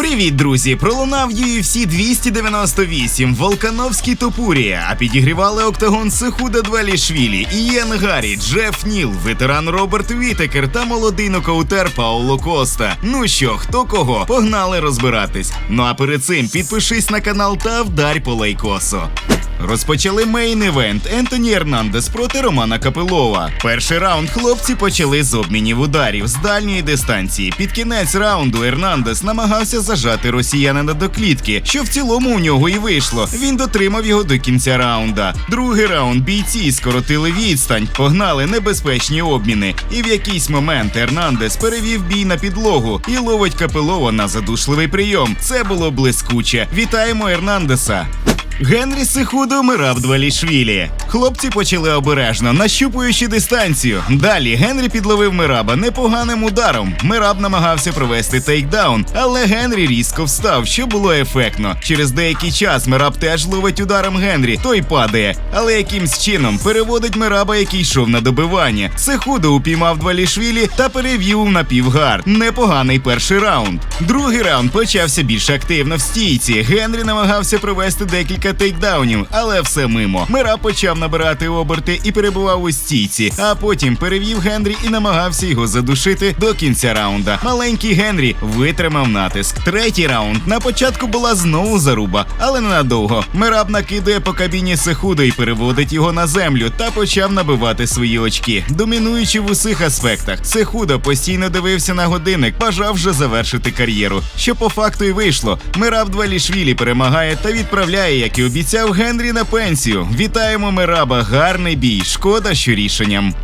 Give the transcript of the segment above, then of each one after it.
Привіт, друзі! Пролунав UFC 298, Волкановський Топурія, а підігрівали октагон Сехуда Двалішвілі, Ієн Гаррі, Джеф Ніл, ветеран Роберт Вітекер та молодий нокаутер Пауло Коста. Ну що, хто кого? Погнали розбиратись. Ну а перед цим підпишись на канал та вдарь по лайкосу. Розпочали мейн-івент Ентоні Ернандес проти Романа Капилова. Перший раунд хлопці почали з обмінів ударів з дальньої дистанції. Під кінець раунду Ернандес намагався зажати росіянина до клітки, що в цілому у нього і вийшло. Він дотримав його до кінця раунда. Другий раунд бійці скоротили відстань, погнали небезпечні обміни. І в якийсь момент Ернандес перевів бій на підлогу і ловить Капилова на задушливий прийом. Це було блискуче. Вітаємо Ернандеса. Генрі Сихудо Мираб Двалішвілі. Хлопці почали обережно, нащупуючи дистанцію. Далі Генрі підловив Мираба непоганим ударом. Мираб намагався провести тейкдаун, але Генрі різко встав, що було ефектно. Через деякий час Мираб теж ловить ударом Генрі, той падає. Але якимсь чином переводить Мираба, який йшов на добивання. Сихудо упіймав Двалішвілі та перевів на півгард. Непоганий перший раунд. Другий раунд почався більш активно в стійці. Генрі намагався провести декілька тейкдаунів, але все мимо. Мира почав набирати оберти і перебував у стійці, а потім перевів Генрі і намагався його задушити до кінця раунда. Маленький Генрі витримав натиск. Третій раунд на початку була знову заруба, але ненадовго. Мираб накидує по кабіні Сехудо і переводить його на землю та почав набивати свої очки, домінуючи в усіх аспектах. Сехудо постійно дивився на годинник, бажав вже завершити кар'єру. Що по факту і вийшло. Мираб Двалішвілі перемагає та відправляє, як і обіцяв Генрі на пенсію. Вітаємо Мераба, гарний бій. Шкода, що рішенням.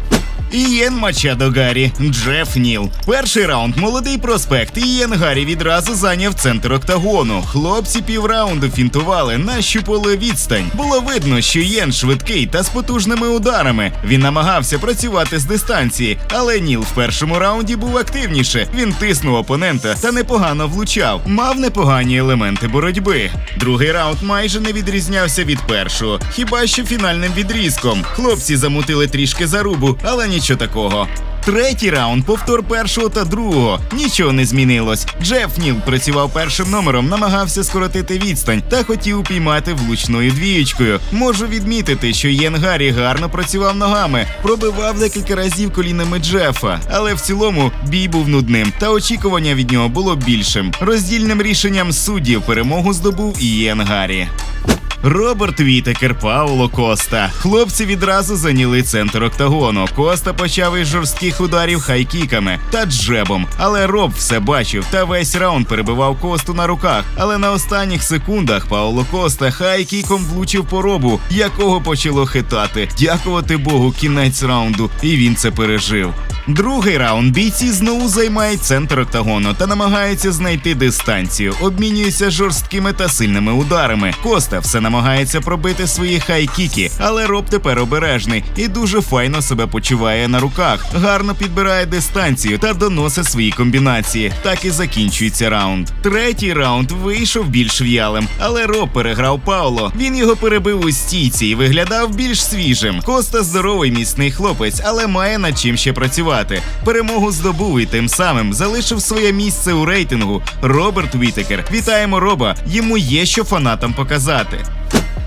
Ієн Мачадо Гаррі, Джеф Ніл. Перший раунд молодий проспект. Ієн Гаррі відразу зайняв центр октагону. Хлопці півраунду фінтували, нащупали відстань. Було видно, що Єн швидкий та з потужними ударами. Він намагався працювати з дистанції, але Ніл в першому раунді був активніше. Він тиснув опонента та непогано влучав. Мав непогані елементи боротьби. Другий раунд майже не відрізнявся від першого, хіба що фінальним відрізком. Хлопці замутили трішки зарубу, але нічого такого. Третій раунд, повтор першого та другого. Нічого не змінилось. Джеф Ніл працював першим номером, намагався скоротити відстань та хотів упіймати влучною двієчкою. Можу відмітити, що Єн Гаррі гарно працював ногами, пробивав декілька разів колінами Джефа, але в цілому бій був нудним, та очікування від нього було більшим. Роздільним рішенням суддів перемогу здобув і Єн Гаррі. Роберт Вітекер, Пауло Коста. Хлопці відразу зайняли центр октагону. Коста почав із жорстких ударів хайкіками та джебом. Але Роб все бачив та весь раунд перебивав Косту на руках. Але на останніх секундах Пауло Коста хайкіком влучив по робу, якого почало хитати. Дякувати Богу, кінець раунду, і він це пережив. Другий раунд бійці знову займають центр октагону та намагаються знайти дистанцію, обмінюються жорсткими та сильними ударами. Коста все намагається пробити свої хайкіки, але Роб тепер обережний і дуже файно себе почуває на руках. Гарно підбирає дистанцію та доносить свої комбінації. Так і закінчується раунд. Третій раунд вийшов більш в'ялим, але Роб переграв Пауло. Він його перебив у стійці і виглядав більш свіжим. Коста здоровий міцний хлопець, але має над чим ще працювати. Перемогу здобув і тим самим залишив своє місце у рейтингу. Роберт Вітекер. Вітаємо Роба. Йому є що фанатам показати.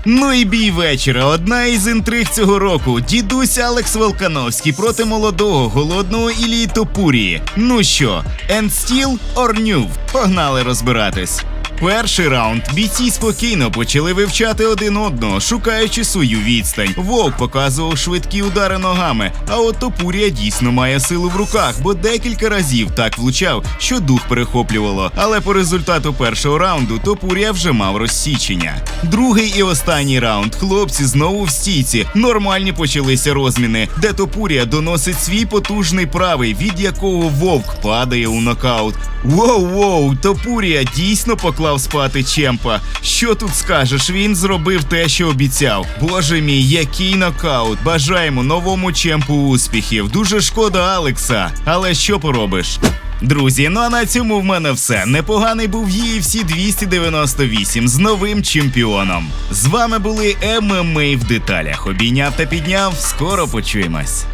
Ну і бій вечора. Одна із інтриг цього року. Дідусь Алекс Волкановський проти молодого голодного Ілії Топурії. Ну що, End Steel or New? Погнали розбиратись. Перший раунд бійці спокійно почали вивчати один одного, шукаючи свою відстань. Вовк показував швидкі удари ногами, а от Топурія дійсно має силу в руках, бо декілька разів так влучав, що дух перехоплювало. Але по результату першого раунду Топурія вже мав розсічення. Другий і останній раунд хлопці знову в стійці. Нормальні почалися розміни, де Топурія доносить свій потужний правий, від якого вовк падає у нокаут. Воу-воу, Топурія дійсно поклав спати Чемпа. Що тут скажеш? Він зробив те, що обіцяв. Боже мій, який нокаут! Бажаємо новому чемпу успіхів. Дуже шкода Алекса. Але що поробиш? Друзі, ну а на цьому в мене все. Непоганий був UFC 298 з новим чемпіоном. З вами були ММА в деталях. Обійняв та підняв. Скоро почуємось.